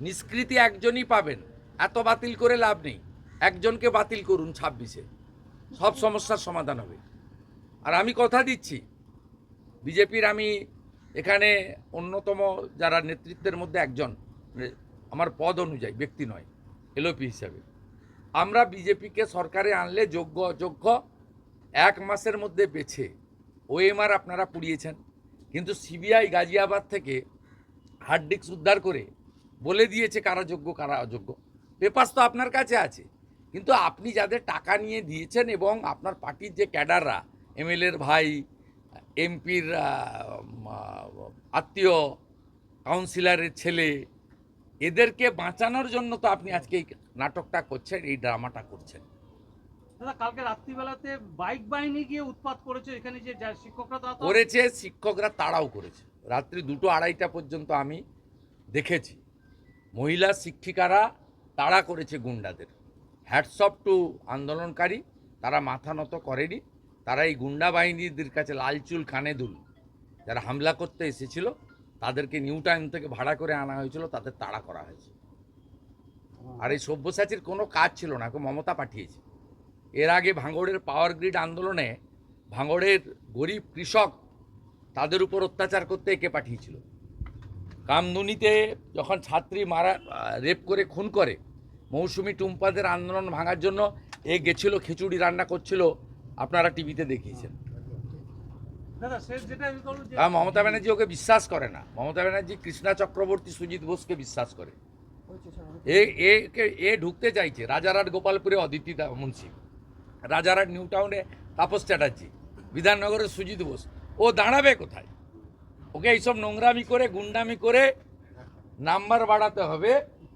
নিষ্কৃতি একজনই পাবেন, এত বাতিল করে লাভ নেই। একজনকে বাতিল করুন ছাব্বিশে। সব সমস্যার সমাধান হবে। আর আমি কথা দিচ্ছি, বিজেপির আমি এখানে অন্যতম যারা নেতৃত্বের মধ্যে একজন মানে আমার পদ অনুযায়ী, ব্যক্তি নয় এলওপি হিসাবে। আমরা বিজেপিকে সরকারে আনলে যোগ্য, অযোগ্য, এক মাসের মধ্যে বেছে ওএমআর আপনারা পুড়িয়েছেন। কিন্তু সিবিআই গাজিয়াবাদ থেকে হার্ড ডিস্ক উদ্ধার করে বলে দিয়েছে কারা যোগ্য কারা অযোগ্য। পেপার্স তো আপনার কাছে আছে। কিন্তু আপনি যাদের টাকা নিয়ে দিয়েছেন এবং আপনার পার্টির যে ক্যাডাররা এমএলএর ভাই এমপির আত্মীয় কাউন্সিলরের ছেলে এদেরকে বাঁচানোর জন্য তো আপনি আজকে এই নাটকটা করছেন এই ড্রামাটা করছেন। দাদা কালকে রাত্রিবেলাতে বাইক বাহিনী গিয়ে উৎপাত করেছে এখানে যে শিক্ষকরা করেছে শিক্ষকরা তাড়াও করেছে। রাত্রি দুটো আড়াইটা পর্যন্ত আমি দেখেছি। মহিলা শিক্ষিকারা তাড়া করেছে গুন্ডাদের। হ্যাটসঅপ টু আন্দোলনকারী তারা মাথা নত করেনি। তারা এই গুন্ডা বাহিনীদের কাছে লালচুল কানে দুল। যারা হামলা করতে এসেছিল তাদেরকে নিউ টাইম থেকে ভাড়া করে আনা হয়েছিল তাদের তাড়া করা হয়েছে। আর এই সব্যসাচীর কোনো কাজ ছিল না মমতা পাঠিয়েছে। এর আগে ভাঙড়ের পাওয়ার গ্রিড আন্দোলনে ভাঙড়ের গরিব কৃষক তাদের উপর অত্যাচার করতে একে পাঠিয়েছিল। কামদুনিতে যখন ছাত্রী মারা রেপ করে খুন করে মৌসুমি টুম্পাদের আন্দোলন ভাঙার জন্য এ গেছিল খিচুড়ি রান্না করছিল আপনারা টিভিতে দেখিয়েছেন। মমতা ব্যানার্জি ওকে বিশ্বাস করে না। মমতা ব্যানার্জি কৃষ্ণা চক্রবর্তী সুজিত বোসকে বিশ্বাস করে। এ একে এ ঢুকতে চাইছে রাজারহাট গোপালপুরে অদিতি মুন্সি রাজারহাট নিউ টাউনে তাপস চ্যাটার্জি বিধাননগরের সুজিত বোস। ও দাঁড়াবে কোথায়? ওকে এইসব নোংরামি করে গুন্ডামি করে নাম্বার বাড়াতে হবে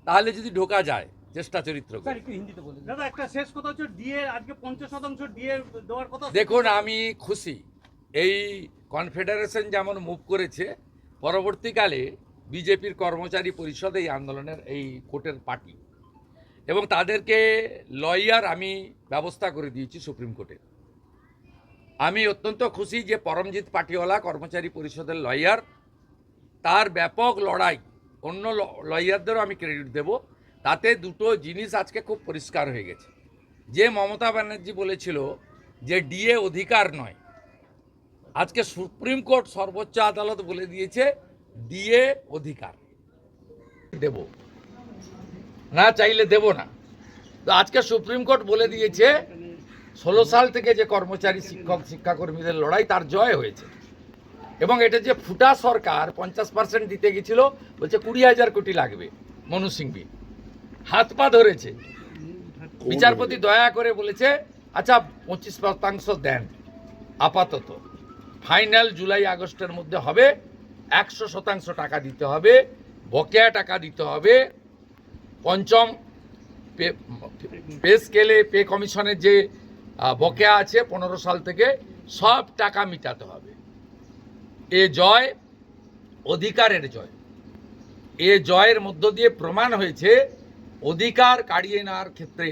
তাহলে যদি ঢোকা যায় চেষ্টা চরিত্র দেখুন আমি খুশি। এই কনফেডারেশন যেমন মুভ করেছে পরবর্তীকালে বিজেপির কর্মচারী পরিষদ এই আন্দোলনের এই কোর্টের পার্টি। এবং তাদেরকে লয়ার আমি ব্যবস্থা করে দিয়েছি সুপ্রিম কোর্টে। আমি অত্যন্ত খুশি যে পরমজিৎ পাটিওয়ালা, কর্মচারী পরিষদের লয়ার তার ব্যাপক লড়াই, অন্য লয়ারদেরও আমি ক্রেডিট দেব, তাতে দুটো জিনিস আজকে খুব পরিষ্কার হয়ে গেছে। যে মমতা ব্যানার্জি বলেছিল যে ডিএ অধিকার নয়, আজকে সুপ্রিম কোর্ট সর্বোচ্চ আদালত বলে দিয়েছে, ডিএ অধিকার। দেব। না চাইলে দেব না। তো আজকে সুপ্রিম কোর্ট বলে দিয়েছে ষোলো সাল থেকে যে কর্মচারী শিক্ষক শিক্ষাকর্মীদের লড়াই তার জয় হয়েছে। এবং এটা যে ফুটা সরকার পঞ্চাশ পার্সেন্ট দিতে গেছিল বলছে কুড়ি হাজার কোটি লাগবে মনু সিংভি। হাত পা ধরেছে। বিচারপতি দয়া করে বলেছে আচ্ছা পঁচিশ শতাংশ দেন আপাতত। ফাইনাল জুলাই আগস্টের মধ্যে হবে একশো শতাংশ টাকা দিতে হবে বকেয়া টাকা দিতে হবে। পঞ্চম পে স্কেলে পে কমিশনের যে বকেয়া আছে পনেরো সাল থেকে, সব টাকা মিটাতে হবে। এ জয় অধিকারের জয়। এ জয়ের মধ্য দিয়ে প্রমাণ হয়েছে, অধিকার কাড়িয়ে নেওয়ার ক্ষেত্রে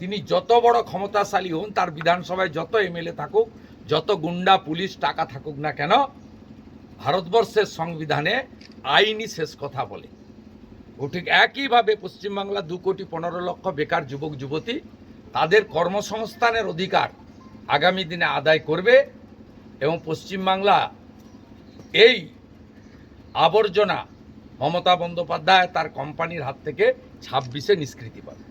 তিনি যত বড় ক্ষমতাশালী হন, তার বিধানসভায় যত এমএলএ থাকুক, যত গুন্ডা, পুলিশ, টাকা থাকুক না কেন, ভারতবর্ষের সংবিধানে আইনই শেষ কথা বলে। ও ঠিক একইভাবে পশ্চিমবাংলা দু কোটি পনেরো লক্ষ বেকার যুবক, যুবতী তাদের কর্মসংস্থানের অধিকার আগামী দিনে আদায় করবে এবং পশ্চিমবাংলা এই আবর্জনা মমতা বন্দ্যোপাধ্যায় তার কোম্পানির হাত থেকে ছাব্বিশে নিষ্কৃতি পাবে।